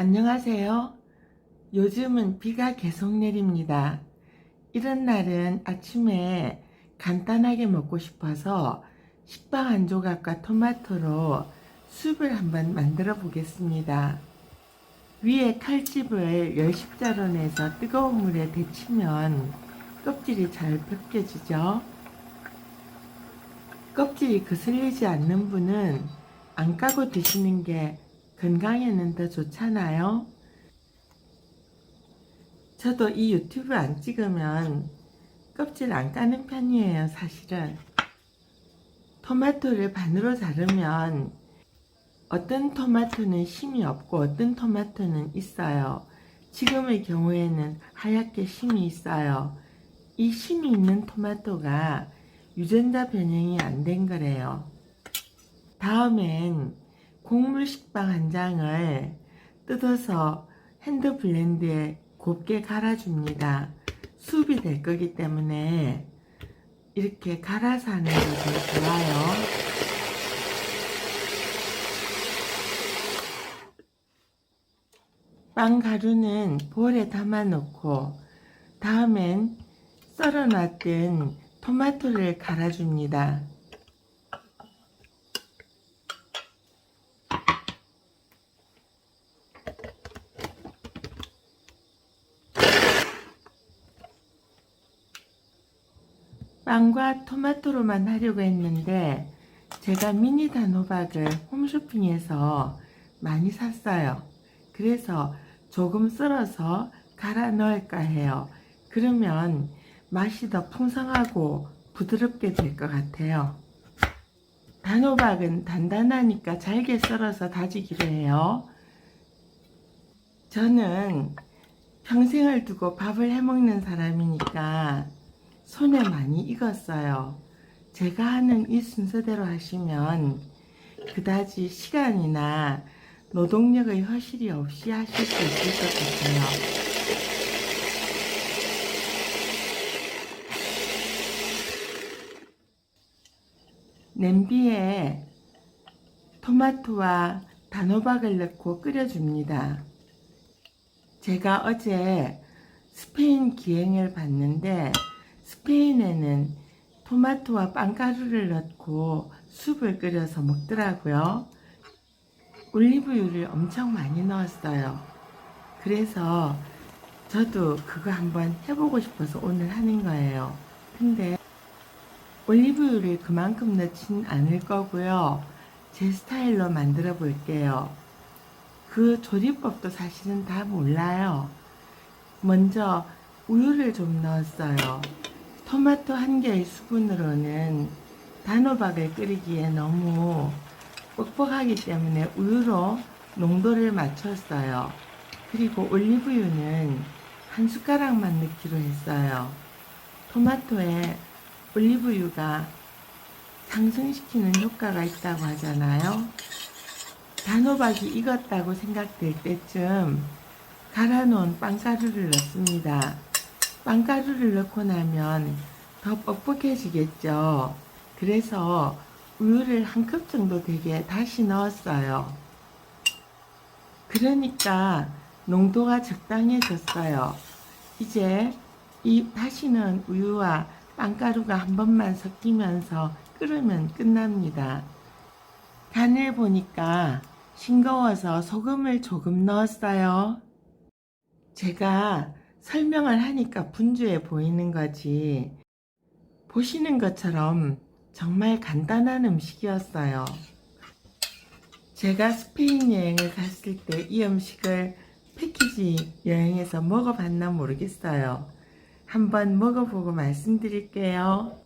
안녕하세요. 요즘은 비가 계속 내립니다. 이런 날은 아침에 간단하게 먹고 싶어서 식빵 한 조각과 토마토로 숲을 한번 만들어 보겠습니다. 위에 칼집을 열십자로 내서 뜨거운 물에 데치면 껍질이 잘 벗겨지죠. 껍질이 거슬리지 않는 분은 안 까고 드시는 게 건강에는 더 좋잖아요. 저도 이 유튜브 안 찍으면 껍질 안 까는 편이에요, 사실은. 토마토를 반으로 자르면 어떤 토마토는 심이 없고 어떤 토마토는 있어요. 지금의 경우에는 하얗게 심이 있어요. 이 심이 있는 토마토가 유전자 변형이 안 된 거래요. 다음엔 곡물 식빵 한 장을 뜯어서 핸드 블렌드에 곱게 갈아줍니다. 숲이 될 거기 때문에 이렇게 갈아서 하는 게 제일 좋아요. 빵 가루는 볼에 담아 놓고 다음엔 썰어 놨던 토마토를 갈아줍니다. 빵과 토마토로만 하려고 했는데 제가 미니 단호박을 홈쇼핑에서 많이 샀어요. 그래서 조금 썰어서 갈아 넣을까 해요. 그러면 맛이 더 풍성하고 부드럽게 될 것 같아요. 단호박은 단단하니까 잘게 썰어서 다지기로 해요. 저는 평생을 두고 밥을 해먹는 사람이니까 손에 많이 익었어요. 제가 하는 이 순서대로 하시면 그다지 시간이나 노동력의 허실이 없이 하실 수 있을 것 같아요. 냄비에 토마토와 단호박을 넣고 끓여줍니다. 제가 어제 스페인 기행을 봤는데 스페인에는 토마토와 빵가루를 넣고 숲을 끓여서 먹더라고요. 올리브유를 엄청 많이 넣었어요. 그래서 저도 그거 한번 해보고 싶어서 오늘 하는 거예요. 근데 올리브유를 그만큼 넣진 않을 거고요. 제 스타일로 만들어 볼게요. 그 조리법도 사실은 다 몰라요. 먼저 우유를 좀 넣었어요. 토마토 한 개의 수분으로는 단호박을 끓이기에 너무 뻑뻑하기 때문에 우유로 농도를 맞췄어요. 그리고 올리브유는 한 숟가락만 넣기로 했어요. 토마토에 올리브유가 상승시키는 효과가 있다고 하잖아요. 단호박이 익었다고 생각될 때쯤 갈아놓은 빵가루를 넣습니다. 빵가루를 넣고 나면 더 뻑뻑해지겠죠. 그래서 우유를 한 컵 정도 되게 다시 넣었어요. 그러니까 농도가 적당해졌어요. 이제 이 다시는 우유와 빵가루가 한 번만 섞이면서 끓으면 끝납니다. 간을 보니까 싱거워서 소금을 조금 넣었어요. 제가 설명을 하니까 분주해 보이는 거지. 보시는 것처럼 정말 간단한 음식이었어요. 제가 스페인 여행을 갔을 때 이 음식을 패키지 여행에서 먹어봤나 모르겠어요. 한번 먹어보고 말씀드릴게요.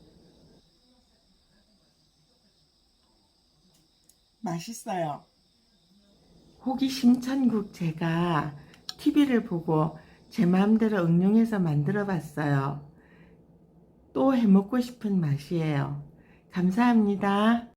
맛있어요. 호기심 천국 제가 TV를 보고 제 마음대로 응용해서 만들어 봤어요. 또 해먹고 싶은 맛이에요. 감사합니다.